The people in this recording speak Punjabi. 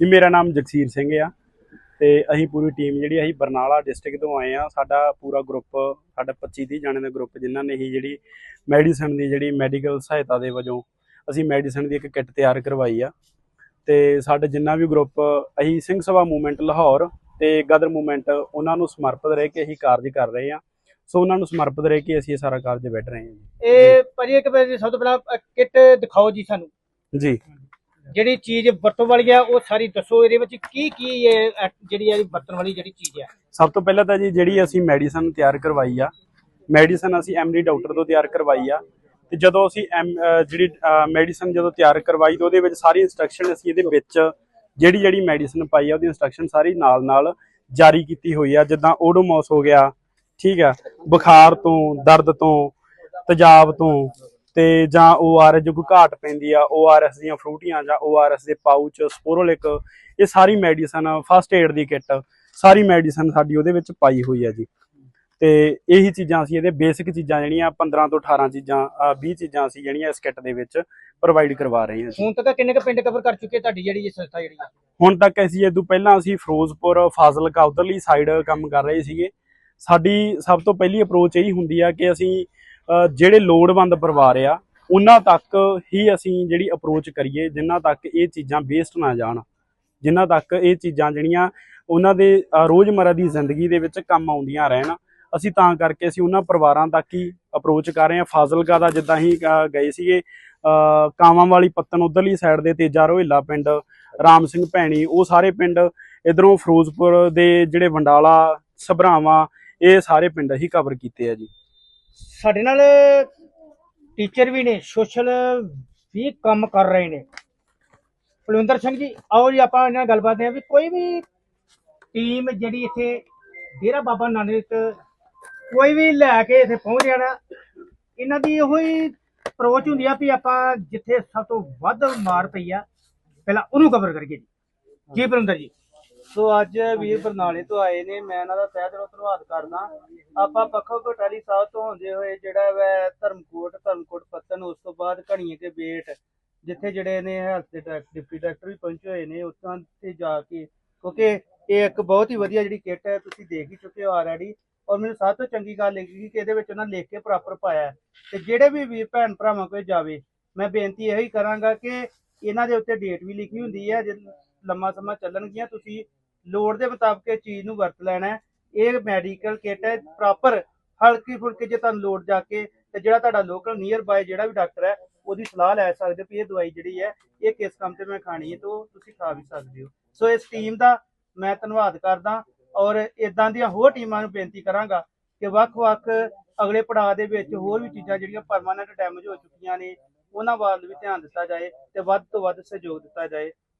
ਜੀ ਮੇਰਾ ਨਾਮ ਜਗਸੀਰ ਸਿੰਘ ਆ ਤੇ ਅਸੀਂ ਪੂਰੀ ਟੀਮ ਜਿਹੜੀ ਅਸੀਂ ਬਰਨਾਲਾ ਡਿਸਟ੍ਰਿਕਟ ਤੋਂ ਆਏ ਆ ਸਾਡਾ ਪੂਰਾ ਗਰੁੱਪ ਸਾਡਾ 25 30 ਜਣੇ ਦਾ ਗਰੁੱਪ ਜਿਨ੍ਹਾਂ ਨੇ ਹੀ ਜਿਹੜੀ ਮੈਡੀਸਨ ਦੀ ਜਿਹੜੀ ਮੈਡੀਕਲ ਸਹਾਇਤਾ ਦੇ ਵਜੋਂ ਅਸੀਂ ਮੈਡੀਸਨ ਦੀ ਇੱਕ ਕਿੱਟ ਤਿਆਰ ਕਰਵਾਈ ਆ। ਤੇ ਸਾਡੇ ਜਿੰਨਾ ਵੀ ਗਰੁੱਪ ਅਸੀਂ ਸਿੰਘ ਸਭਾ ਮੂਵਮੈਂਟ ਲਾਹੌਰ ਤੇ ਗਦਰ ਮੂਵਮੈਂਟ ਉਹਨਾਂ ਨੂੰ ਸਮਰਪਿਤ ਰਹਿ ਕੇ ਅਸੀਂ ਕਾਰਜ ਕਰ ਰਹੇ ਆ। ਸੋ ਉਹਨਾਂ ਨੂੰ ਸਮਰਪਿਤ ਰਹਿ ਕੇ ਅਸੀਂ ਇਹ ਸਾਰਾ ਕਾਰਜ ਬੈਠ ਰਹੇ ਹਾਂ ਇਹ ਭਾਜੀ ਇੱਕ ਵਾਰੀ ਸਭ ਤੋਂ ਪਹਿਲਾਂ ਕਿੱਟ ਦਿਖਾਓ ਜੀ ਸਾਨੂੰ। ਜੀ। ਜਿਹੜੀ ਚੀਜ਼ ਵਰਤੋਂ ਵਾਲੀ ਆ, ਉਹ ਸਾਰੀ ਦੱਸੋ ਇਹਦੇ ਵਿੱਚ ਕੀ ਕੀ ਇਹ ਜਿਹੜੀ ਇਹ ਵਰਤਣ ਵਾਲੀ ਜਿਹੜੀ ਚੀਜ਼ ਆ? ਸਭ ਤੋਂ ਪਹਿਲਾਂ ਤਾਂ ਜੀ, ਜਿਹੜੀ ਅਸੀਂ ਮੈਡੀਸਨ ਤਿਆਰ ਕਰਵਾਈ ਆ, ਮੈਡੀਸਨ ਅਸੀਂ ਐਮਡੀ ਡਾਕਟਰ ਤੋਂ ਤਿਆਰ ਕਰਵਾਈ ਆ, ਤੇ ਜਦੋਂ ਅਸੀਂ ਜਿਹੜੀ ਮੈਡੀਸਨ ਜਦੋਂ ਤਿਆਰ ਕਰਵਾਈ, ਤਾਂ ਉਹਦੇ ਵਿੱਚ ਸਾਰੀ ਇਨਸਟਰਕਸ਼ਨ ਅਸੀਂ ਇਹਦੇ ਵਿੱਚ ਜਿਹੜੀ ਜਿਹੜੀ ਮੈਡੀਸਨ ਪਾਈ ਆ, ਉਹਦੀ ਇਨਸਟਰਕਸ਼ਨ ਸਾਰੀ ਨਾਲ ਨਾਲ ਜਾਰੀ ਕੀਤੀ ਹੋਈ ਆ, ਜਿੱਦਾਂ ਓਡੋਮੋਸ ਹੋ ਗਿਆ, ਠੀਕ ਆ, ਬੁਖਾਰ ਤੋਂ, ਦਰਦ ਤੋਂ, ਤੇਜ਼ਾਬ ਤੋਂ ਤੇ ਜਾਂ ਓਆਰਐਸ ਜੋ ਕੋਈ ਘਾਟ ਪੈਂਦੀ ਆ ਓਆਰਐਸ ਦੀਆਂ ਫਰੂਟੀਆਂ ਜਾਂ ਓਆਰਐਸ ਦੇ ਪਾਊਚ ਸਪੋਰੋਲਿਕ ਇਹ ਸਾਰੀ ਮੈਡੀਸਨ ਫਸਟ ਏਡ ਦੀ ਕਿੱਟ ਸਾਰੀ ਮੈਡੀਸਨ ਸਾਡੀ ਉਹਦੇ ਵਿੱਚ ਪਾਈ ਹੋਈ ਆ ਜੀ। ਤੇ ਇਹੀ ਚੀਜ਼ਾਂ ਅਸੀਂ ਇਹਦੇ ਬੇਸਿਕ ਚੀਜ਼ਾਂ ਜਿਹੜੀਆਂ 15 ਤੋਂ 18 ਚੀਜ਼ਾਂ ਅਹ 20 ਚੀਜ਼ਾਂ ਅਸੀਂ ਜਿਹੜੀਆਂ ਇਸ ਕਿੱਟ ਦੇ ਵਿੱਚ ਪ੍ਰੋਵਾਈਡ ਕਰਵਾ ਰਹੇ ਹਾਂ ਹੁਣ ਤੱਕ ਕਿੰਨੇ ਕੁ ਪਿੰਡ ਕਵਰ ਕਰ ਚੁੱਕੇ ਤੁਹਾਡੀ ਜਿਹੜੀ ਇਹ ਸੰਸਥਾ ਜਿਹੜੀ ਆ? ਹੁਣ ਤੱਕ ਅਸੀਂ ਇਹ ਤੋਂ ਪਹਿਲਾਂ ਅਸੀਂ ਫਿਰੋਜ਼ਪੁਰ ਫਾਜ਼ਿਲਕਾ ਉਧਰਲੀ ਸਾਈਡ ਕੰਮ ਕਰ ਰਹੇ ਸੀਗੇ। ਸਾਡੀ ਸਭ ਤੋਂ ਪਹਿਲੀ ਅਪਰੋਚ ਇਹੀ ਹੁੰਦੀ ਆ ਕਿ ਅਸੀਂ ਜਿਹੜੇ ਲੋੜਵੰਦ ਪਰਿਵਾਰ ਆ ਉਹਨਾਂ ਤੱਕ ਹੀ ਅਸੀਂ ਜਿਹੜੀ ਅਪਰੋਚ ਕਰੀਏ ਜਿਨ੍ਹਾਂ ਤੱਕ ਇਹ ਚੀਜ਼ਾਂ ਵੇਸਟ ਨਾ ਜਾਣ। ਜਿਨ੍ਹਾਂ ਤੱਕ ਇਹ ਚੀਜ਼ਾਂ ਜਿਹੜੀਆਂ ਉਹਨਾਂ ਦੇ ਰੋਜ਼ਮਰਾ ਦੀ ਜ਼ਿੰਦਗੀ ਦੇ ਵਿੱਚ ਕੰਮ ਆਉਂਦੀਆਂ ਰਹਿਣ ਅਸੀਂ ਤਾਂ ਕਰਕੇ ਅਸੀਂ ਉਹਨਾਂ ਪਰਿਵਾਰਾਂ ਤੱਕ ਹੀ ਅਪਰੋਚ ਕਰ ਰਹੇ ਹਾਂ। ਫਾਜ਼ਿਲਕਾ ਦਾ ਜਿੱਦਾਂ ਹੀ ਗਏ ਸੀਗੇ ਅਹ, ਕਾਵਾਂ ਵਾਲੀ ਪੱਤਨ ਉਧਰਲੀ ਸਾਈਡ ਦੇ ਤੇਜਾ ਰੋਹਿਲਾ ਪਿੰਡ ਰਾਮ ਸਿੰਘ ਭੈਣੀ ਉਹ ਸਾਰੇ ਪਿੰਡ ਇਧਰੋਂ ਫਿਰੋਜ਼ਪੁਰ ਦੇ ਜਿਹੜੇ ਵੰਡਾਲਾ ਸਭਰਾਵਾਂ ਇਹ ਸਾਰੇ ਪਿੰਡ ਅਸੀਂ ਕਵਰ ਕੀਤੇ ਆ ਜੀ। ਸਾਡੇ ਨਾਲ ਟੀਚਰ ਵੀ ਨੇ ਸੋਸ਼ਲ ਵੀ ਕੰਮ ਕਰ ਰਹੇ ਨੇ। ਕੁਲਵਿੰਦਰ ਸਿੰਘ ਜੀ, ਆਓ ਜੀ ਆਪਾਂ ਇਹਨਾਂ ਨਾਲ ਗੱਲਬਾਤ ਕਰਦੇ ਹਾਂ ਵੀ ਕੋਈ ਵੀ ਟੀਮ ਜਿਹੜੀ ਇੱਥੇ ਡੇਰਾ ਬਾਬਾ ਨਾਨਕ, ਕੋਈ ਵੀ ਲੈ ਕੇ ਇੱਥੇ ਪਹੁੰਚ ਜਾਣਾ, ਇਹਨਾਂ ਦੀ ਉਹ ਹੀ ਅਪਰੋਚ ਹੁੰਦੀ ਆ ਵੀ ਆਪਾਂ ਜਿੱਥੇ ਸਭ ਤੋਂ ਵੱਧ ਮਾਰ ਪਈ ਆ, ਪਹਿਲਾਂ ਉਹਨੂੰ ਕਵਰ ਕਰੀਏ ਜੀ। ਜੀ ਬਰਿੰਦਰ ਜੀ। ਸੋ ਅੱਜ ਵੀਰ ਬਰਨਾਲੇ ਤੋਂ ਆਏ ਨੇ, ਮੈਂ ਇਹਨਾਂ ਦਾ ਤਹਿ ਦਿਲੋਂ ਧੰਨਵਾਦ ਕਰਦਾ। ਆਪਾਂ ਪੱਖੋ ਕੋਟਾਲੀ ਸਾਹਿਬ ਤੋਂ ਹੁੰਦੇ ਹੋਏ ਜਿਹੜਾ ਵੈ ਧਰਮਕੋਟ ਧਰਮਕੋਟ ਪੱਤਨ ਉਸ ਤੋਂ ਬਾਅਦ ਘਣੀਏ ਕੇ ਬੇਟ, ਜਿੱਥੇ ਜਿਹੜੇ ਨੇ ਹੈਲਥ ਦੇ ਡਿਪਟੀ ਡਾਇਰੈਕਟਰ ਵੀ ਪਹੁੰਚੇ ਹੋਏ ਨੇ, ਉੱਥਾਂ ਤੇ ਜਾ ਕੇ, ਕਿਉਂਕਿ ਇਹ ਇੱਕ ਬਹੁਤ ਹੀ ਵਧੀਆ ਜਿਹੜੀ ਕਿੱਟ ਹੈ, ਤੁਸੀਂ ਦੇਖ ਹੀ ਚੁੱਕੇ ਹੋ ਆਲਰੇਡੀ ਔਰ ਮੈਨੂੰ ਸਭ ਤੋਂ ਚੰਗੀ ਗੱਲ ਲੱਗੀ ਕਿ ਇਹਦੇ ਵਿੱਚ ਉਹਨਾਂ ਲਿਖ ਕੇ ਪ੍ਰੋਪਰ ਪਾਇਆ ਤੇ ਜਿਹੜੇ ਵੀ ਵੀਰ ਭੈਣ ਭਰਾਵਾਂ ਕੋਲ ਜਾਵੇ, ਮੈਂ ਬੇਨਤੀ ਇਹੀ ਕਰਾਂਗਾ ਕਿ ਇਹਨਾਂ ਦੇ ਉੱਤੇ ਡੇਟ ਵੀ ਲਿਖੀ ਹੁੰਦੀ ਹੈ ਜੇ ਲੰਮਾ ਸਮਾਂ ਚੱਲਣਗੀਆਂ, ਤੁਸੀਂ ਲੋੜ ਦੇ ਮੁਤਾਬਕ ਇਹ ਚੀਜ਼ ਨੂੰ ਵਰਤ ਲੈਣਾ ਇਹ ਮੈਡੀਕਲ ਕਿੱਟ ਹੈ ਪ੍ਰੋਪਰ ਹਲਕੀ ਫੁਲਕੀ ਜੇ ਤੁਹਾਨੂੰ ਲੋੜ ਜਾ ਕੇ ਤੇ ਜਿਹੜਾ ਤੁਹਾਡਾ ਲੋਕਲ ਨੀਅਰ ਬਾਏ ਜਿਹੜਾ ਵੀ ਡਾਕਟਰ ਹੈ, ਉਹਦੀ ਸਲਾਹ ਲੈ ਸਕਦੇ ਵੀ ਇਹ ਦਵਾਈ ਜਿਹੜੀ ਹੈ, ਇਹ ਕਿਸ ਕੰਮ ਤੇ ਮੈਂ ਖਾਣੀ ਹੈ ਤੇ ਤੁਸੀਂ ਖਾ ਵੀ ਸਕਦੇ ਹੋ। ਸੋ ਇਸ ਟੀਮ ਦਾ ਮੈਂ ਧੰਨਵਾਦ ਕਰਦਾ ਔਰ ਇਦਾਂ ਦੀਆਂ ਹੋਰ ਟੀਮਾਂ ਨੂੰ ਬੇਨਤੀ ਕਰਾਂਗਾ ਕਿ ਵੱਖ-ਵੱਖ ਅਗਲੇ ਪੜਾਅ ਦੇ ਵਿੱਚ ਹੋਰ ਵੀ ਚੀਜ਼ਾਂ ਜਿਹੜੀਆਂ ਪਰਮਾਨੈਂਟ ਡੈਮੇਜ ਹੋ ਚੁੱਕੀਆਂ ਨੇ, ਉਹਨਾਂ ਵੱਲ ਵੀ ਧਿਆਨ ਦਿੱਤਾ ਜਾਏ ਤੇ ਵੱਧ ਤੋਂ ਵੱਧ ਸਹਿਯੋਗ ਦਿੱਤਾ ਜਾਏ।